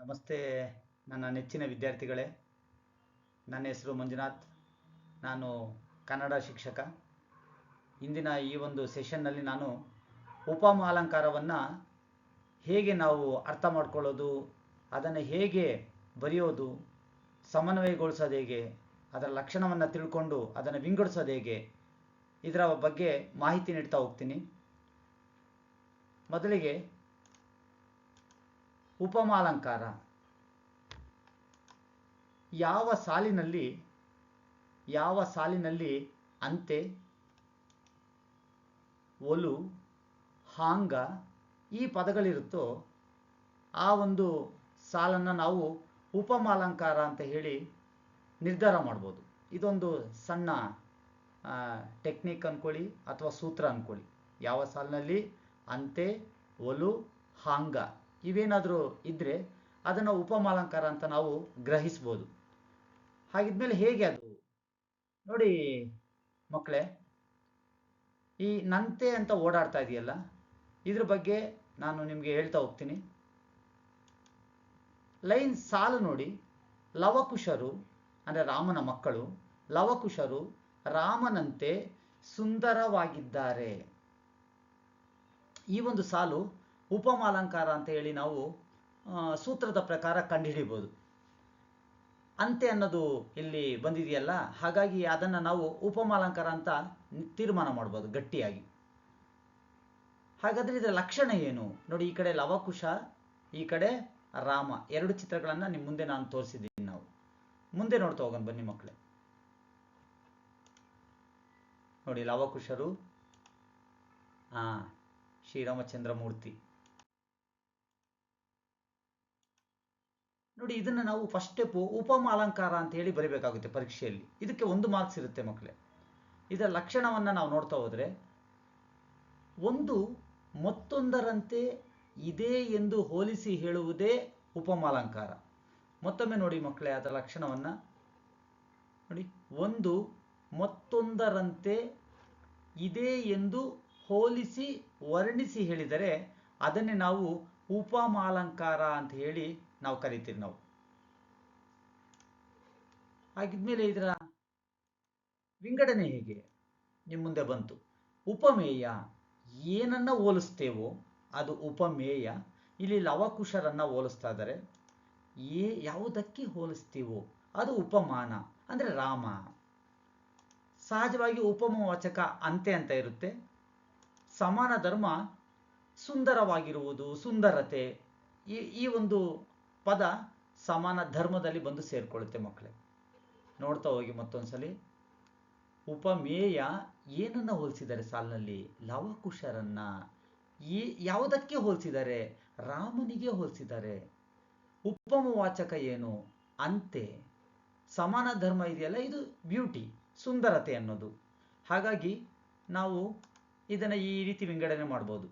ನಮಸ್ತೆ ನನ್ನ ನೆಚ್ಚಿನ ವಿದ್ಯಾರ್ಥಿಗಳೇ. ನನ್ನ ಹೆಸರು ಮಂಜುನಾಥ್. ನಾನು ಕನ್ನಡ ಶಿಕ್ಷಕ. ಇಂದಿನ ಈ ಒಂದು ಸೆಷನ್ನಲ್ಲಿ ನಾನು ಉಪಮಾಲಂಕಾರವನ್ನು ಹೇಗೆ ನಾವು ಅರ್ಥ ಮಾಡ್ಕೊಳ್ಳೋದು, ಅದನ್ನು ಹೇಗೆ ಬರೆಯೋದು, ಸಮನ್ವಯಗೊಳಿಸೋದು ಹೇಗೆ, ಅದರ ಲಕ್ಷಣವನ್ನು ತಿಳ್ಕೊಂಡು ಅದನ್ನು ವಿಂಗಡಿಸೋದು ಹೇಗೆ, ಇದರ ಬಗ್ಗೆ ಮಾಹಿತಿ ನೀಡ್ತಾ ಹೋಗ್ತೀನಿ. ಮೊದಲಿಗೆ ಉಪಮಾಲಂಕಾರ. ಯಾವ ಸಾಲಿನಲ್ಲಿ ಯಾವ ಸಾಲಿನಲ್ಲಿ ಅಂತೆ, ಒಲು, ಹಾಂಗ ಈ ಪದಗಳಿರುತ್ತೋ, ಆ ಒಂದು ಸಾಲನ್ನು ನಾವು ಉಪಮಾಲಂಕಾರ ಅಂತ ಹೇಳಿ ನಿರ್ಧಾರ ಮಾಡ್ಬೋದು. ಇದೊಂದು ಸಣ್ಣ ಟೆಕ್ನಿಕ್ ಅಂದ್ಕೊಳ್ಳಿ ಅಥವಾ ಸೂತ್ರ ಅಂದ್ಕೊಳ್ಳಿ ಯಾವ ಸಾಲಿನಲ್ಲಿ ಅಂತೆ, ಒಲು, ಹಾಂಗ ಇವೇನಾದರೂ ಇದ್ದರೆ ಅದನ್ನು ಉಪಮಾಲಂಕಾರ ಅಂತ ನಾವು ಗ್ರಹಿಸ್ಬೋದು. ಹಾಗಿದ್ಮೇಲೆ ಹೇಗೆ ಅದು? ನೋಡಿ ಮಕ್ಕಳೇ, ಈ ನಂತೆ ಅಂತ ಓಡಾಡ್ತಾ ಇದೆಯಲ್ಲ, ಇದ್ರ ಬಗ್ಗೆ ನಾನು ನಿಮಗೆ ಹೇಳ್ತಾ ಹೋಗ್ತೀನಿ. ಲೈನ್ ಸಾಲು ನೋಡಿ, ಲವಕುಶರು, ಅಂದರೆ ರಾಮನ ಮಕ್ಕಳು, ಲವಕುಶರು ರಾಮನಂತೆ ಸುಂದರವಾಗಿದ್ದಾರೆ. ಈ ಒಂದು ಸಾಲು ಉಪಮಾಲಂಕಾರ ಅಂತ ಹೇಳಿ ನಾವು ಸೂತ್ರದ ಪ್ರಕಾರ ಕಂಡುಹಿಡಿಬೋದು. ಅಂತೆ ಅನ್ನೋದು ಇಲ್ಲಿ ಬಂದಿದೆಯಲ್ಲ, ಹಾಗಾಗಿ ಅದನ್ನು ನಾವು ಉಪಮಾಲಂಕಾರ ಅಂತ ತೀರ್ಮಾನ ಮಾಡ್ಬೋದು ಗಟ್ಟಿಯಾಗಿ. ಹಾಗಾದರೆ ಇದರ ಲಕ್ಷಣ ಏನು? ನೋಡಿ, ಈ ಕಡೆ ಲವಕುಶ, ಈ ಕಡೆ ರಾಮ, ಎರಡು ಚಿತ್ರಗಳನ್ನು ನಿಮ್ಮ ಮುಂದೆ ನಾನು ತೋರಿಸಿದ್ದೀನಿ ನಾವು. ಮುಂದೆ ನೋಡ್ತಾ ಹೋಗೋಣ ಬನ್ನಿ ಮಕ್ಕಳೇ. ನೋಡಿ, ಲವಕುಶರು ಹಾ ಶ್ರೀರಾಮಚಂದ್ರ ಮೂರ್ತಿ ನೋಡಿ, ಇದನ್ನು ನಾವು ಫಸ್ಟ್ ಸ್ಟೆಪ್ಪು ಉಪಮಾಲಂಕಾರ ಅಂತ ಹೇಳಿ ಬರೀಬೇಕಾಗುತ್ತೆ ಪರೀಕ್ಷೆಯಲ್ಲಿ. ಇದಕ್ಕೆ ಒಂದು ಮಾರ್ಕ್ಸ್ ಇರುತ್ತೆ ಮಕ್ಕಳೇ ಇದರ ಲಕ್ಷಣವನ್ನು ನಾವು ನೋಡ್ತಾ ಹೋದರೆ, ಒಂದು ಮತ್ತೊಂದರಂತೆ ಇದೆ ಎಂದು ಹೋಲಿಸಿ ಹೇಳುವುದೇ ಉಪಮಾಲಂಕಾರ. ಮತ್ತೊಮ್ಮೆ ನೋಡಿ ಮಕ್ಕಳೇ ಅದರ ಲಕ್ಷಣವನ್ನು. ನೋಡಿ, ಒಂದು ಮತ್ತೊಂದರಂತೆ ಇದೆ ಎಂದು ಹೋಲಿಸಿ ವರ್ಣಿಸಿ ಹೇಳಿದರೆ ಅದನ್ನೇ ನಾವು ಉಪಮಾಲಂಕಾರ ಅಂತ ಹೇಳಿ ನಾವು ಕರಿತೀವಿ ನಾವು. ಹಾಗಿದ್ಮೇಲೆ ಇದರ ವಿಂಗಡಣೆ ಹೇಗೆ? ನಿಮ್ಮ ಮುಂದೆ ಬಂತು. ಉಪಮೇಯ ಏನನ್ನ ಹೋಲಿಸ್ತೇವೋ ಅದು ಉಪಮೇಯ. ಇಲ್ಲಿ ಲವಕುಶರನ್ನ ಹೋಲಿಸ್ತಾ ಇದ್ದಾರೆ ಏ ಯಾವುದಕ್ಕೆ ಹೋಲಿಸ್ತೀವೋ? ಅದು ಉಪಮಾನ, ಅಂದರೆ ರಾಮ. ಸಹಜವಾಗಿ ಉಪಮವಾಚಕ ಅಂತೆ ಅಂತ ಇರುತ್ತೆ. ಸಮಾನ ಧರ್ಮ ಸುಂದರವಾಗಿರುವುದು, ಸುಂದರತೆ. ಈ ಈ ಒಂದು ಪದ ಸಮಾನ ಧರ್ಮದಲ್ಲಿ ಬಂದು ಸೇರ್ಕೊಳ್ಳುತ್ತೆ ಮಕ್ಕಳೇ. ನೋಡ್ತಾ ಹೋಗಿ ಮತ್ತೊಂದ್ಸಲಿ. ಉಪಮೇಯ ಏನನ್ನ ಹೋಲಿಸಿದ್ದಾರೆ ಸಾಲಿನಲ್ಲಿ? ಲವಕುಶರನ್ನ. ಈ ಯಾವುದಕ್ಕೆ ಹೋಲಿಸಿದ್ದಾರೆ? ರಾಮನಿಗೆ ಹೋಲಿಸಿದ್ದಾರೆ. ಉಪಮವಾಚಕ ಏನು? ಅಂತೆ. ಸಮಾನ ಧರ್ಮ ಇದೆಯಲ್ಲ, ಇದು ಬ್ಯೂಟಿ, ಸುಂದರತೆ ಅನ್ನೋದು. ಹಾಗಾಗಿ ನಾವು ಇದನ್ನು ಈ ರೀತಿ ವಿಂಗಡಣೆ ಮಾಡ್ಬೋದು.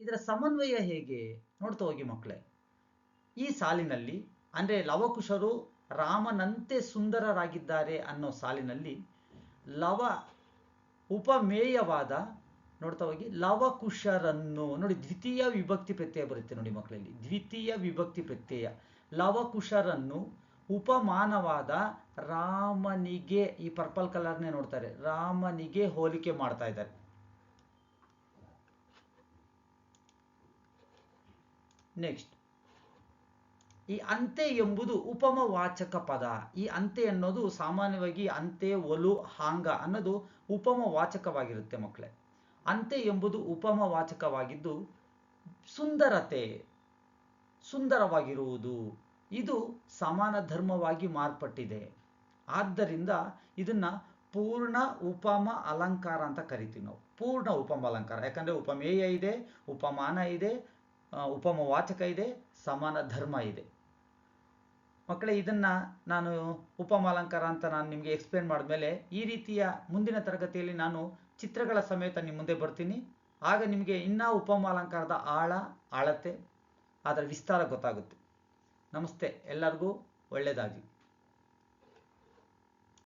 ಇದರ ಸಮನ್ವಯ ಹೇಗೆ? ನೋಡ್ತಾ ಹೋಗಿ ಮಕ್ಕಳೇ. ಈ ಸಾಲಿನಲ್ಲಿ, ಅಂದರೆ ಲವಕುಶರು ರಾಮನಂತೆ ಸುಂದರರಾಗಿದ್ದಾರೆ ಅನ್ನೋ ಸಾಲಿನಲ್ಲಿ ಲವ ಉಪಮೇಯವಾದ, ನೋಡ್ತಾ ಹೋಗಿ, ಲವಕುಶರನ್ನು, ನೋಡಿ ದ್ವಿತೀಯ ವಿಭಕ್ತಿ ಪ್ರತ್ಯಯ ಬರುತ್ತೆ ನೋಡಿ ಮಕ್ಕಳಲ್ಲಿ. ದ್ವಿತೀಯ ವಿಭಕ್ತಿ ಪ್ರತ್ಯಯ. ಲವಕುಶರನ್ನು ಉಪಮಾನವಾದ ರಾಮನಿಗೆ, ಈ ಪರ್ಪಲ್ ಕಲರ್ನೇ ನೋಡ್ತಾರೆ, ರಾಮನಿಗೆ ಹೋಲಿಕೆ ಮಾಡ್ತಾ ಇದ್ದಾರೆ. ನೆಕ್ಸ್ಟ್. ಈ ಅಂತೆ ಎಂಬುದು ಉಪಮವಾಚಕ ಪದ. ಈ ಅಂತೆ ಅನ್ನೋದು ಸಾಮಾನ್ಯವಾಗಿ ಅಂತೆ, ಒಲು, ಹಾಂಗ ಅನ್ನೋದು ಉಪಮವಾಚಕವಾಗಿರುತ್ತೆ ಮಕ್ಕಳೇ ಅಂತೆ ಎಂಬುದು ಉಪಮವಾಚಕವಾಗಿದ್ದು ಸುಂದರತೆ, ಸುಂದರವಾಗಿರುವುದು. ಇದು ಸಮಾನ ಧರ್ಮವಾಗಿ ಮಾರ್ಪಟ್ಟಿದೆ. ಆದ್ದರಿಂದ ಇದನ್ನ ಪೂರ್ಣ ಉಪಮ ಅಲಂಕಾರ ಅಂತ ಕರಿತೀವಿ ನಾವು. ಪೂರ್ಣ ಉಪಮ ಅಲಂಕಾರ. ಯಾಕಂದ್ರೆ ಉಪಮೇಯ ಇದೆ, ಉಪಮಾನ ಇದೆ ಉಪಮವಾಚಕ ಇದೆ, ಸಮಾನ ಧರ್ಮ ಇದೆ. ಮಕ್ಕಳೇ, ಇದನ್ನ ನಾನು ಉಪಮಾಲಂಕಾರ ಅಂತ ನಾನು ನಿಮಗೆ ಎಕ್ಸ್ಪ್ಲೇನ್ ಮಾಡಿದ್ಮೇಲೆ, ಈ ರೀತಿಯ ಮುಂದಿನ ತರಗತಿಯಲ್ಲಿ ನಾನು ಚಿತ್ರಗಳ ಸಮೇತ ನಿಮ್ಮ ಮುಂದೆ ಬರ್ತೀನಿ. ಆಗ ನಿಮಗೆ ಇನ್ನೂ ಉಪಮಾಲಂಕಾರದ ಆಳ, ಆಳತೆ, ಅದರ ವಿಸ್ತಾರ ಗೊತ್ತಾಗುತ್ತೆ. ನಮಸ್ತೆ, ಎಲ್ಲರಿಗೂ ಒಳ್ಳೆಯದಾಗಲಿ